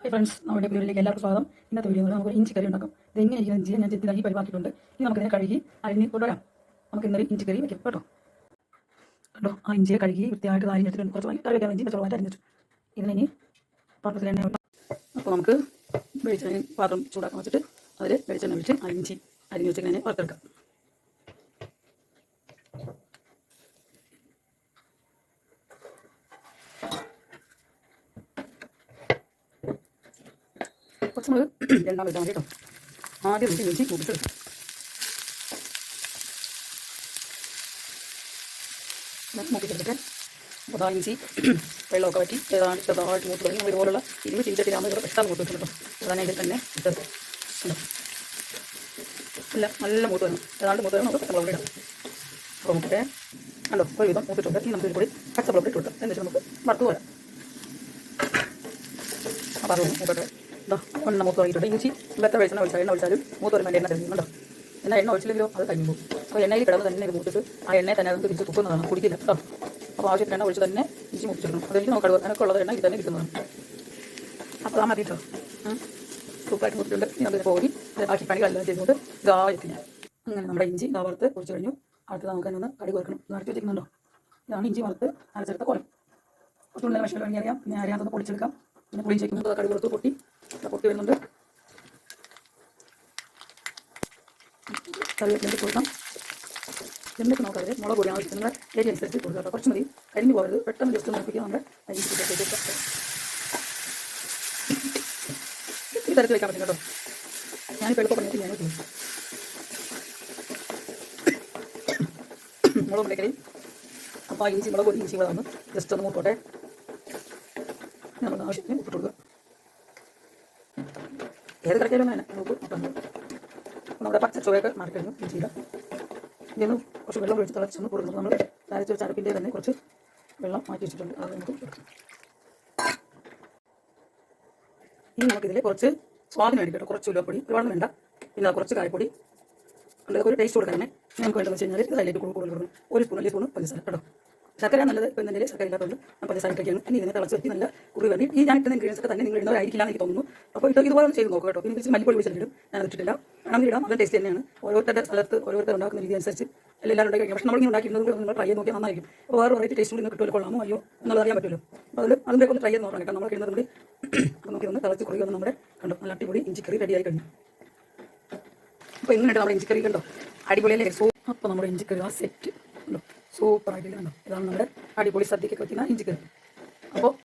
Hi friends നമ്മുടെ വീഡിയോയിലേക്ക് എല്ലാവർക്കും സ്വാഗതം. ഇന്നത്തെ വീഡിയോ നമുക്ക് ഇഞ്ചി കറി ഉണ്ടാക്കാം. ഇത് എങ്ങനെ ഇരിക്കുന്ന ഇഞ്ചി ഞാൻ ചെത്തിലാക്കി പരിപാടിയിട്ടുണ്ട് ഇനി നമുക്കിതിനെ കഴുകി അരിഞ്ഞ് കൊണ്ടുവരാം. നമുക്ക് ഇന്നൊരു ഇഞ്ചി കറി വയ്ക്കാം കേട്ടോ. കേട്ടോ ആ ഇഞ്ചിയെ കഴുകി വൃത്തിയായിട്ട് അരിഞ്ഞിട്ടുണ്ട് കുറച്ച് കറി വയ്ക്കാൻ വേണ്ടി ചെറുതായിട്ട് അരിഞ്ഞിട്ട്. ഇനി പാത്രത്തിൽ എണ്ണ അപ്പോൾ നമുക്ക് വെളിച്ചെണ്ണ പാത്രം ചൂടാക്കാൻ വെച്ചിട്ട് അതിൽ വെളിച്ചെണ്ണ ഒഴിച്ച് ആ ഇഞ്ചി അരിഞ്ഞ് വെച്ചിട്ട് ഇങ്ങനെ വറുത്തെടുക്കാം. കുറച്ച് നമ്മൾ രണ്ടാം വെച്ചാൽ മതി കേട്ടോ. ആദ്യം നമുക്ക് ഇഞ്ചി കൂട്ടിട്ട് മൂപ്പിച്ചെടുത്തിട്ട് അപ്പോൾ ആ ഇഞ്ചി വെള്ളമൊക്കെ പറ്റി ഏതാണ്ട് ചെറുതായിട്ട് മൂത്ത് തുടങ്ങി. നമ്മൾ ഇതുപോലുള്ള ഇരുമ്പ് നമ്മൾ ഇവിടെ പെട്ടെന്ന് മൂത്ത് വെച്ചിട്ടുണ്ട് അതാണ് ഇതിൽ തന്നെ ഇട്ടത്. നല്ല നല്ല മൂത്ത് വരണം. ഏതാണ്ട് മൂത്ത് വരണം നമുക്ക് മുളക് ഇടാം. അപ്പോൾ നമുക്ക് കണ്ടോ? ഒരു വിധം മൂത്തിട്ടുണ്ട് ഇനി നമുക്ക് കൂടി പച്ചമുളക് ഇട്ട് കൊടുക്കാം. എന്നിട്ട് നമുക്ക് വറുത്ത് പോരാം. അപ്പോൾ അത് മൂക്കട്ടെ ഇതാ എണ്ണ മൂത്ത് തുടങ്ങിയിട്ടുണ്ട് ഇഞ്ചി വെത്ത വെളിച്ചെണ്ണ ഒഴിച്ചാൽ എണ്ണ ഒഴിച്ചാലും മൂത്ത് വരുമ്പോൾ എണ്ണ തെളിയുന്നുണ്ടോ എന്നാൽ എണ്ണ ഒഴിച്ചില്ലെങ്കിലോ? അത് കഴിഞ്ഞു പോകും. അപ്പോൾ എണ്ണയിൽ കിടന്ന് തന്നെ മൂത്തിട്ട് ആ എണ്ണയെ തന്നെ അതൊന്ന് തിരിച്ച് തുപ്പുന്നതാണ്. കുടിക്കില്ല കേട്ടോ. അപ്പോൾ ആവശ്യത്തിന് എണ്ണ ഒഴിച്ച് തന്നെ ഇഞ്ചി മുപ്പിച്ചിടണം അതെനിക്ക് നമുക്ക് അതിനൊക്കെ ഉള്ളത് എണ്ണ ഇത് തന്നെ കിട്ടുന്നതാണ് അപ്പോൾ ആ മതി സൂപ്പറായിട്ട് മുട്ടിട്ടുണ്ട് ഇനി അതിന് പോയി ബാക്കി പണികളെല്ലാം ചെയ്തുകൊണ്ട് ഇതാ എത്തി ഞാൻ. അങ്ങനെ നമ്മുടെ ഇഞ്ചി ഇതാ വറുത്ത് കുറിച്ച് കഴിഞ്ഞു. അടുത്ത് നമുക്ക് തന്നെ കടി കൊടുക്കണം നടത്തി വെച്ചിരിക്കുന്നുണ്ടോ? ഇതാണ് ഇഞ്ചി വറുത്ത് അരച്ചെടുത്ത കുളം കുറച്ചുകൂടി വിഷയം വേണമെങ്കിൽ അറിയാം. ഞാൻ അറിയാത്തൊന്ന് പൊളിച്ചെടുക്കാം പിന്നെ പുളി ചേക്കുന്നത് കടി കൊടുത്ത് പൊട്ടി. പൊട്ടി വരുന്നുണ്ട്. കറിവേപ്പിലേക്ക് കൊടുക്കാം. എന്നിട്ട് നമുക്ക് അതിൽ മുളക് പൊടി ആവശ്യത്തിനുള്ള ഏരിയ അനുസരിച്ച് കൊടുക്കുക കേട്ടോ. കുറച്ച് മതി. കരിഞ്ഞു പോകരുത്. പെട്ടെന്ന് ജസ്റ്റ് നോക്കിക്കാൻ നമ്മുടെ അരി കൊടുക്കാം ഈ തരത്തിൽ വെക്കാൻ പറ്റും കേട്ടോ. ഞാനിപ്പോൾ എളുപ്പം പറഞ്ഞിട്ട് ഞാൻ ചെയ്യും മുളക് പൊടിക്കറി അപ്പോൾ ഇഞ്ചി മുളക് പൊടി ഇഞ്ചി കൂടെ ഒന്ന് ജസ്റ്റ് ഒന്ന് മൂട്ടോട്ടെ ഏത് നമ്മുടെ പച്ച ചുവയൊക്കെ മാറിക്കഴിഞ്ഞു ഇഞ്ചിയുടെ ഇതൊന്ന് കുറച്ച് വെള്ളം ഒഴിച്ച് തിളച്ചൊന്ന് നമ്മൾ അരച്ച് വെച്ച തന്നെ കുറച്ച് വെള്ളം മാറ്റി വെച്ചിട്ടുണ്ട്. അത് നമുക്ക് ഇനി നമുക്കിതിൽ കുറച്ച് സ്വാദിന് വേണ്ടി കുറച്ച് ഉലുവപ്പൊടി ഒരുപാട് വേണ്ട. പിന്നെ കുറച്ച് കായപ്പൊടി. അല്ലെങ്കിൽ ഒരു ടേസ്റ്റ് കൊടുക്കാൻ നമുക്ക് വേണ്ടതെന്ന് വെച്ച് കഴിഞ്ഞാൽ ഇത് കൂടുതൽ ഒരു സ്പൂൺ അല്ലെങ്കിൽ സ്പൂൺ പഞ്ചസാര കേട്ടോ. ശർക്കര നല്ലത് ഇപ്പോൾ ശർക്കര ഇല്ലാത്തതുകൊണ്ട് ഞാൻ പഞ്ചസാര ഇട്ടൊക്കെയാണ് ഇനി ഇതിനെ തിളച്ച് വെച്ച് നല്ല കുറി. വേണ്ടി ഈ ഞാൻ ഇട്ടുന്ന ഇൻഗ്രീഡിയൻസ് ഒക്കെ തന്നെ നിങ്ങൾ ഇടുന്നവരായിരിക്കില്ല എന്ന് എനിക്ക് തോന്നുന്നു. അപ്പോൾ ഇത് ഇതുപോലെ ചെയ്ത് നോക്കുക കേട്ടോ. പിന്നെ ഇതിൽ മല്ലിപ്പൊടി വിളിച്ചിട്ടും ഞാൻ ഇട്ടിട്ടില്ല അങ്ങനെ ഇടാം. അത് ടേസ്റ്റ് തന്നെയാണ്. ഓരോരുത്തരുടെ സ്ഥലത്ത് ഓരോരുത്തർ ഉണ്ടാക്കുന്ന രീതി അനുസരിച്ച് എല്ലാവരും ഉണ്ടാക്കി പക്ഷേ നമ്മൾ ഉണ്ടാക്കിയിരുന്നത് നിങ്ങൾ ട്രൈ ചെയ്ത് നോക്കിയാൽ നന്നായിരിക്കും. അപ്പോൾ വേറെ വെറൈറ്റി ടേസ്റ്റ് കൂടി നിങ്ങൾക്ക് കിട്ടുമല്ലോ. കൊള്ളാമോ? അയ്യോ എന്നുള്ളത് അറിയാൻ പറ്റുമല്ലോ. അപ്പോൾ അതിൽ അതിന്റെ ഒന്ന് ട്രൈ ചെയ്ത് നോക്കണം കേട്ടോ. നമ്മൾ കിട്ടുന്നത് കൂടി നോക്കി ഒന്ന് തിളച്ച് കുറി ഒന്ന് നമ്മുടെ കണ്ടോ നല്ല അടിപൊളി ഇഞ്ചിക്കറി റെഡി ആയി കഴിഞ്ഞു. അപ്പോൾ എങ്ങനെയുണ്ട് നമ്മുടെ ഇഞ്ചിക്കറി കണ്ടോ? അടിപൊളിയല്ലേ? സോ അപ്പോൾ നമ്മുടെ ഇഞ്ചിക്കറി ആ സെറ്റ് കണ്ടോ സൂപ്പർ ആയിട്ടില്ല കണ്ടോ ഇതാണ് നമ്മുടെ അടിപൊളി സദ്യക്കൊക്കെ വയ്ക്കുന്ന ഇഞ്ചിക്കറി. അപ്പോൾ